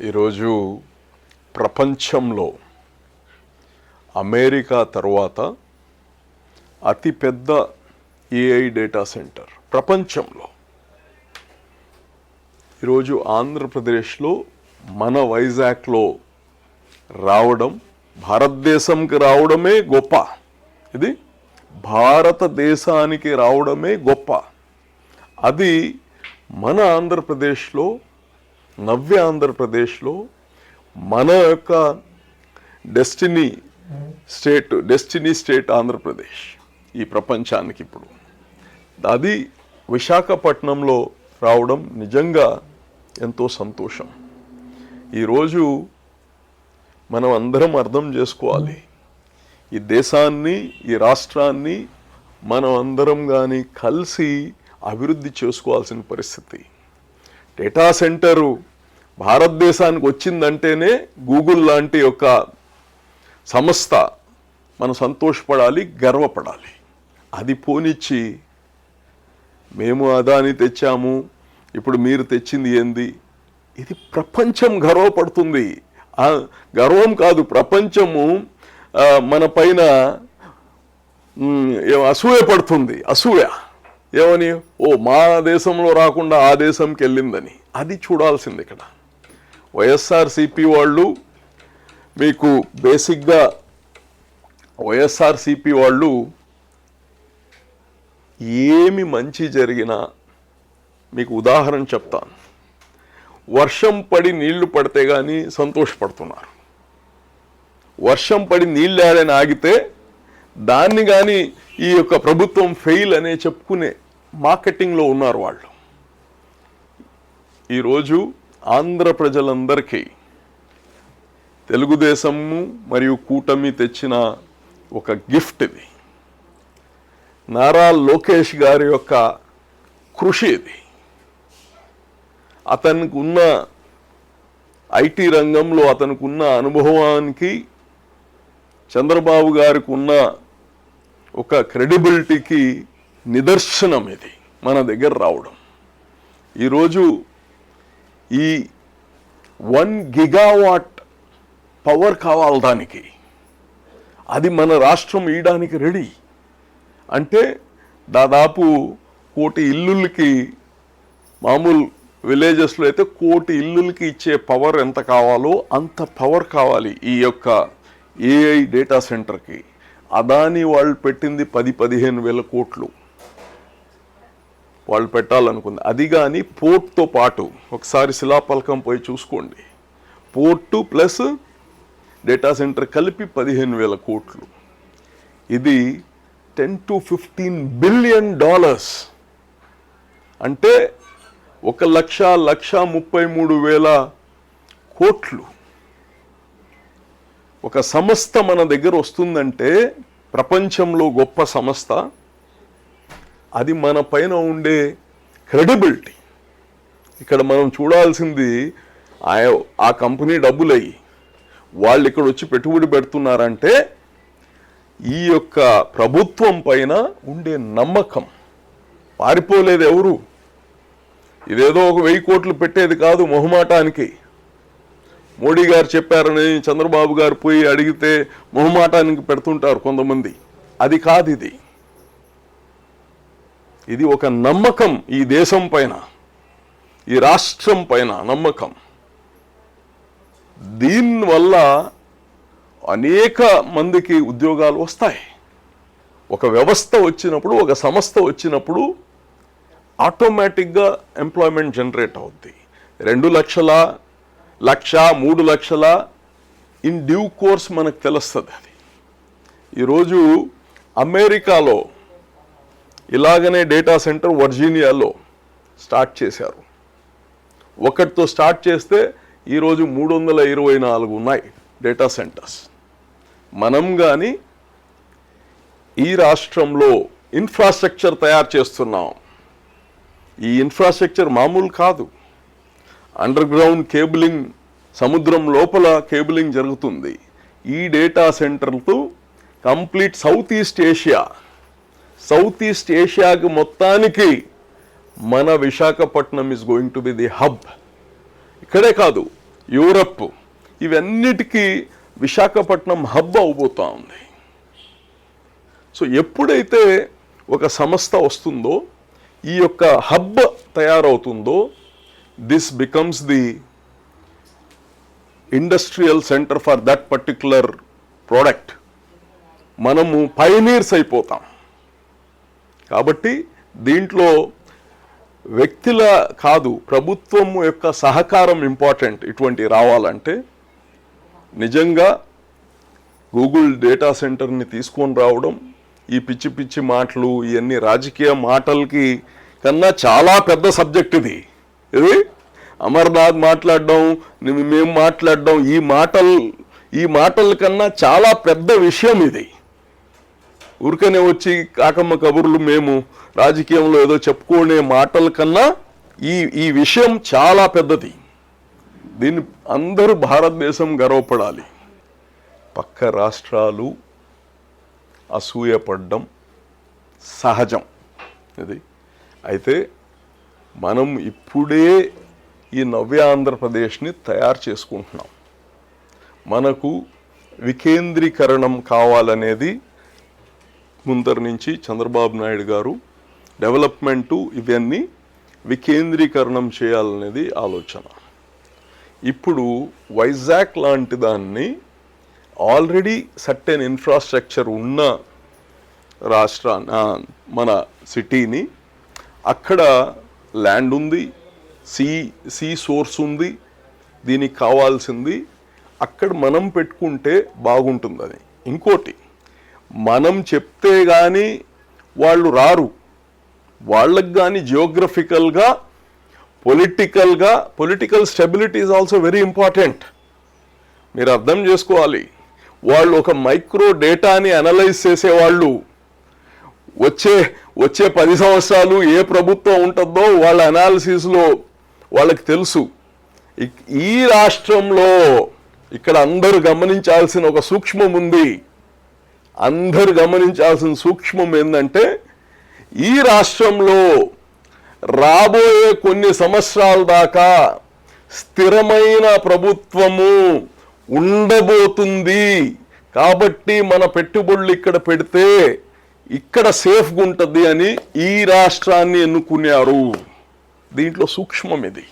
ఈరోజు ప్రపంచంలో అమెరికా తర్వాత అతిపెద్ద ఏఐ డేటా సెంటర్ ప్రపంచంలో. ఈరోజు ఆంధ్రప్రదేశ్లో మన వైజాగ్లో రావడం భారతదేశంకి రావడమే గొప్ప. ఇది భారతదేశానికి రావడమే గొప్ప. అది మన ఆంధ్రప్రదేశ్లో నవ్య ఆంధ్రప్రదేశ్లో మన యొక్క destiny state destiny state Andhra Pradesh ఈ ప్రపంచానికి ఇప్పుడు. అది విశాఖపట్నంలో రావడం నిజంగా ఎంతో సంతోషం. ఈరోజు మనం అందరం అర్థం చేసుకోవాలి. ఈ దేశాన్ని ఈ రాష్ట్రాన్ని మనం అందరం కానీ కలిసి అభివృద్ధి చేసుకోవాల్సిన పరిస్థితి. డేటా సెంటరు భారతదేశానికి వచ్చిందంటేనే గూగుల్ లాంటి ఒక సంస్థ మనం సంతోషపడాలి గర్వపడాలి. అది పోనిచ్చి మేము అదాని తెచ్చాము ఇప్పుడు మీరు తెచ్చింది ఏంది? ఇది ప్రపంచం గర్వపడుతుంది. గర్వం కాదు ప్రపంచము మన పైన అసూయ పడుతుంది. అసూయ. ఏమని? ఓ మా దేశంలో రాకుండా ఆ దేశంకి వెళ్ళిందని అది చూడాల్సింది ఇక్కడ. వైఎస్ఆర్సిపి వాళ్ళు మీకు బేసిక్గా వైఎస్ఆర్సిపి వాళ్ళు ఏమి మంచి జరిగినా మీకు ఉదాహరణ చెప్తాను. వర్షం పడి నీళ్ళు పడితే కానీ సంతోషపడుతున్నారు. వర్షం పడి నీళ్ళు ఆడని ఆగితే దాన్ని కానీ ఈ యొక్క ప్రభుత్వం ఫెయిల్ అనే చెప్పుకునే మార్కెటింగ్లో ఉన్నారు వాళ్ళు. ఈరోజు ఆంధ్ర ప్రజలందరికీ తెలుగుదేశము మరియు కూటమి తెచ్చిన ఒక గిఫ్ట్ ఇది. నారా లోకేష్ గారి యొక్క కృషి ఇది. అతనికి ఉన్న ఐటీ రంగంలో అతనికి ఉన్న అనుభవానికి చంద్రబాబు గారికి ఉన్న ఒక క్రెడిబిలిటీకి నిదర్శనం ఇది మన దగ్గర రావడం. ఈరోజు ఈ వన్ గిగావాట్ పవర్ కావాలి దానికి. అది మన రాష్ట్రం ఇయడానికి రెడీ. అంటే దాదాపు కోటి ఇల్లులకి మామూలు విలేజెస్లో అయితే కోటి ఇల్లులకి ఇచ్చే పవర్ ఎంత కావాలో అంత పవర్ కావాలి ఈ యొక్క ఏఐ డేటా సెంటర్కి. అదాని వాళ్ళు పెట్టింది పది పదిహేను వేల కోట్లు. వాళ్ళు పెట్టాలనుకుంది. అది కానీ పోర్ట్తో పాటు ఒకసారి శిలాపలకం పోయి చూసుకోండి. పోర్టు ప్లస్ డేటా సెంటర్ కలిపి పదిహేను వేల కోట్లు. ఇది ten to fifteen billion dollars. అంటే ఒక లక్ష లక్ష ముప్పై మూడు వేల కోట్లు. ఒక సంస్థ మన దగ్గర వస్తుందంటే ప్రపంచంలో గొప్ప సంస్థ. అది మన పైన ఉండే క్రెడిబిలిటీ ఇక్కడ మనం చూడాల్సింది ఆ- ఆ కంపెనీ డబ్బులయ్యి వాళ్ళు ఇక్కడ వచ్చి పెట్టుబడి పెడుతున్నారంటే ఈ యొక్క ప్రభుత్వం పైన ఉండే నమ్మకం. పారిపోలేదు ఎవరు? ఇదేదో ఒక వెయ్యి కోట్లు పెట్టేది కాదు మొహమాటానికి. మోడీ గారు చెప్పారని చంద్రబాబు గారు పోయి అడిగితే మొహమాటానికి పెడుతుంటారు కొంతమంది. అది కాదు ఇది. ఇది ఒక నమ్మకం ఈ దేశం పైన ఈ రాష్ట్రం పైన నమ్మకం. దీనివల్ల అనేక మందికి ఉద్యోగాలు వస్తాయి. ఒక వ్యవస్థ వచ్చినప్పుడు ఒక సంస్థ వచ్చినప్పుడు ఆటోమేటిక్గా ఎంప్లాయ్మెంట్ జనరేట్ అవుద్ది. రెండు లక్షల లక్ష మూడు లక్షల ఇన్ డ్యూ కోర్స్ మనకు తెలుస్తుంది అది. ఈరోజు అమెరికాలో ఇలాగనే డేటా సెంటర్ వర్జీనియాలో స్టార్ట్ చేశారు. ఒకటితో స్టార్ట్ చేస్తే ఈరోజు మూడు వందల ఇరవై నాలుగు ఉన్నాయి డేటా సెంటర్స్. మనం కానీ ఈ రాష్ట్రంలో ఇన్ఫ్రాస్ట్రక్చర్ తయారు చేస్తున్నాం. ఈ ఇన్ఫ్రాస్ట్రక్చర్ మామూలు కాదు. అండర్ గ్రౌండ్ కేబులింగ్ సముద్రం లోపల కేబులింగ్ జరుగుతుంది. ఈ data సెంటర్తో complete south east Asia south east ఏషియాకి మొత్తానికి మన Visakhapatnam is going to be the hub ఇక్కడే కాదు యూరప్ ఇవన్నిటికీ విశాఖపట్నం హబ్ అవబోతూ ఉంది. సో ఎప్పుడైతే ఒక సంస్థ వస్తుందో ఈ యొక్క హబ్ తయారవుతుందో this becomes the industrial centre for that particular product మనము పైనీర్స్ అయిపోతాం. కాబట్టి దీంట్లో వ్యక్తుల కాదు ప్రభుత్వం యొక్క సహకారం ఇంపార్టెంట్ ఇటువంటి రావాలంటే నిజంగా గూగుల్ డేటా సెంటర్ని తీసుకొని రావడం ఈ పిచ్చి పిచ్చి మాటలు ఇవన్నీ రాజకీయ మాటలకి కన్నా చాలా పెద్ద సబ్జెక్ట్ ఇది. ఇది అమర్నాథ్ మాట్లాడడం మేము మాట్లాడడం ఈ మాటలు ఈ మాటల కన్నా చాలా పెద్ద విషయం ఇది. ఊరికనే వచ్చి కాకమ్మ కబుర్లు మేము రాజకీయంలో ఏదో చెప్పుకునే మాటల కన్నా ఈ ఈ విషయం చాలా పెద్దది. దీన్ని అందరూ భారతదేశం గర్వపడాలి. పక్క రాష్ట్రాలు అసూయపడడం సహజం. ఇది. అయితే మనం ఇప్పుడే ఈ నవ్య ఆంధ్రప్రదేశ్ని తయారు చేసుకుంటున్నాం. మనకు వికేంద్రీకరణం కావాలనేది ముందర నుంచి చంద్రబాబు నాయుడు గారు డెవలప్మెంటు ఇవన్నీ వికేంద్రీకరణం చేయాలనేది ఆలోచన. ఇప్పుడు వైజాగ్ లాంటి దాన్ని ఆల్రెడీ సర్టెన్ ఇన్ఫ్రాస్ట్రక్చర్ ఉన్న రాష్ట్ర మన సిటీని అక్కడ ల్యాండ్ ఉంది సీ సీ సోర్స్ ఉంది దీనికి కావాల్సింది అక్కడ మనం పెట్టుకుంటే బాగుంటుంది అది ఇంకోటి మనం చెప్తే కానీ వాళ్ళు రారు. వాళ్ళకి కానీ జియోగ్రఫికల్గా పొలిటికల్గా political stability is also very important. మీరు అర్థం చేసుకోవాలి. వాళ్ళు ఒక మైక్రో డేటాని అనలైజ్ చేసేవాళ్ళు. వచ్చే వచ్చే పది సంవత్సరాలు ఏ ప్రభుత్వం ఉంటుందో వాళ్ళ అనాలిసిస్లో వాళ్ళకి తెలుసు. ఈ రాష్ట్రంలో ఇక్కడ అందరూ గమనించాల్సిన ఒక సూక్ష్మం ఉంది. అందరు గమనించాల్సిన సూక్ష్మం ఏంటంటే ఈ రాష్ట్రంలో రాబోయే కొన్ని సంవత్సరాల దాకా స్థిరమైన ప్రభుత్వము ఉండబోతుంది. కాబట్టి మన పెట్టుబడులు ఇక్కడ పెడితే ఇక్కడ సేఫ్గా ఉంటుంది అని ఈ రాష్ట్రాన్ని ఎన్నుకున్నారు. దీంట్లో సూక్ష్మం ఇది.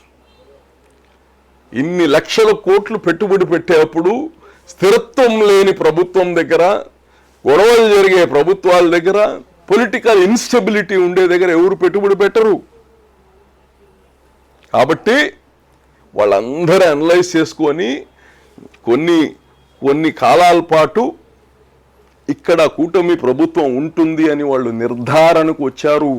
ఇన్ని లక్షల కోట్లు పెట్టుబడి పెట్టేటప్పుడు స్థిరత్వం లేని ప్రభుత్వం దగ్గర గొడవలు జరిగే ప్రభుత్వాల దగ్గర పొలిటికల్ ఇన్స్టెబిలిటీ ఉండే దగ్గర ఎవరు పెట్టుబడి పెట్టరు. కాబట్టి వాళ్ళందరూ అనలైజ్ చేసుకొని కొన్ని కొన్ని కాలాల పాటు ఇక్కడ కూటమి ప్రభుత్వం ఉంటుంది అని వాళ్ళు నిర్ధారణకు వచ్చారు.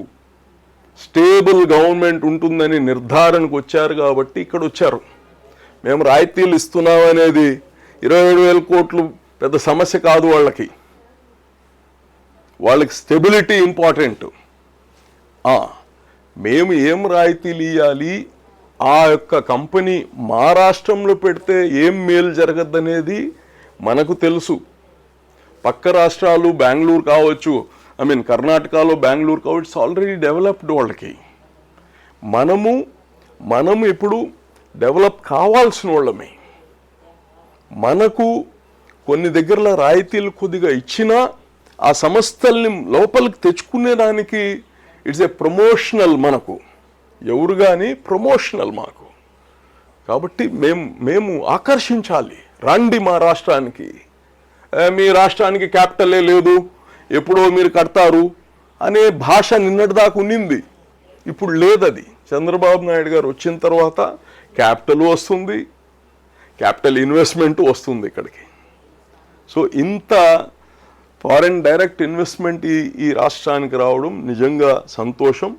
స్టేబుల్ గవర్నమెంట్ ఉంటుందని నిర్ధారణకు వచ్చారు కాబట్టి ఇక్కడ వచ్చారు. మేము రాయితీలు ఇస్తున్నాం అనేది ఇరవై ఏడు వేల కోట్లు పెద్ద సమస్య కాదు వాళ్ళకి. వాళ్ళకి స్టెబిలిటీ ఇంపార్టెంట్. మేము ఏం రాయితీలు ఇవ్వాలి ఆ యొక్క కంపెనీ మా రాష్ట్రంలో పెడితే ఏం మేలు జరగద్దనేది మనకు తెలుసు. పక్క రాష్ట్రాలు బెంగళూరు కావచ్చు ఐ మీన్ కర్ణాటకలో బెంగళూరు కావచ్చు ఆల్రెడీ డెవలప్డ్ వాళ్ళకి. మనము మనము ఇప్పుడు డెవలప్ కావాల్సిన వాళ్ళమే. మనకు కొన్ని దగ్గరలో రాయితీలు కొద్దిగా ఇచ్చినా ఆ సంస్థల్ని లోపలికి తెచ్చుకునేదానికి ఇట్స్ ఏ ప్రమోషనల్ మనకు. ఎవరు కానీ ప్రమోషనల్ మాకు. కాబట్టి మేము మేము ఆకర్షించాలి. రండి మా రాష్ట్రానికి. మీ రాష్ట్రానికి క్యాపిటలే లేదు. ఎప్పుడో మీరు కడతారు అనే భాష నిన్నటిదాకా ఉన్నింది. ఇప్పుడు లేదది. చంద్రబాబు నాయుడు గారు వచ్చిన తర్వాత క్యాపిటల్ వస్తుంది. క్యాపిటల్ ఇన్వెస్ట్మెంట్ వస్తుంది ఇక్కడికి. సో ఇంత ఫారెన్ డైరెక్ట్ ఇన్వెస్ట్మెంట్ ఈ ఈ రాష్ట్రానికి రావడం నిజంగా సంతోషం.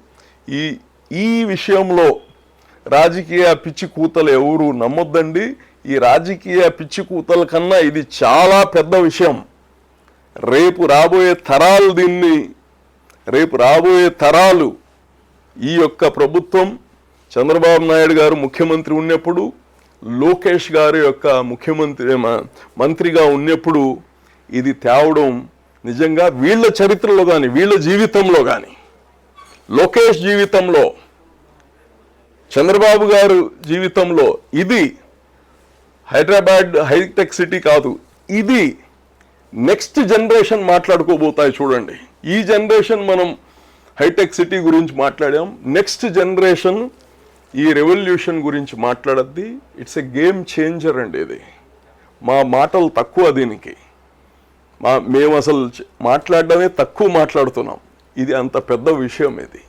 ఈ ఈ విషయంలో రాజకీయ పిచ్చి కూతలు ఎవరు నమ్మొద్దండి. ఈ రాజకీయ పిచ్చి కూతల కన్నా ఇది చాలా పెద్ద విషయం. రేపు రాబోయే తరాలు దీన్ని రేపు రాబోయే తరాలు ఈ యొక్క ప్రభుత్వం చంద్రబాబు నాయుడు గారు ముఖ్యమంత్రి ఉన్నప్పుడు లోకేష్ గారి యొక్క ముఖ్యమంత్రి మ- మంత్రిగా ఉన్నప్పుడు ఇది తేవడం నిజంగా వీళ్ళ చరిత్రలో కానీ వీళ్ళ జీవితంలో కానీ లోకేష్ జీవితంలో చంద్రబాబు గారు జీవితంలో ఇది హైదరాబాద్ హైటెక్ సిటీ కాదు ఇది నెక్స్ట్ జనరేషన్ మాట్లాడుకోబోతాయి చూడండి. ఈ జనరేషన్ మనం హైటెక్ సిటీ గురించి మాట్లాడాం. నెక్స్ట్ జనరేషన్ ఈ రెవల్యూషన్ గురించి మాట్లాడద్ది. ఇట్స్ ఎ గేమ్ చేంజర్ అండి ఇది. మా మాటలు తక్కువ దీనికి. మా మేము అసలు మాట్లాడడమే తక్కువ మాట్లాడుతున్నాం. ఇది అంత పెద్ద విషయం ఇది.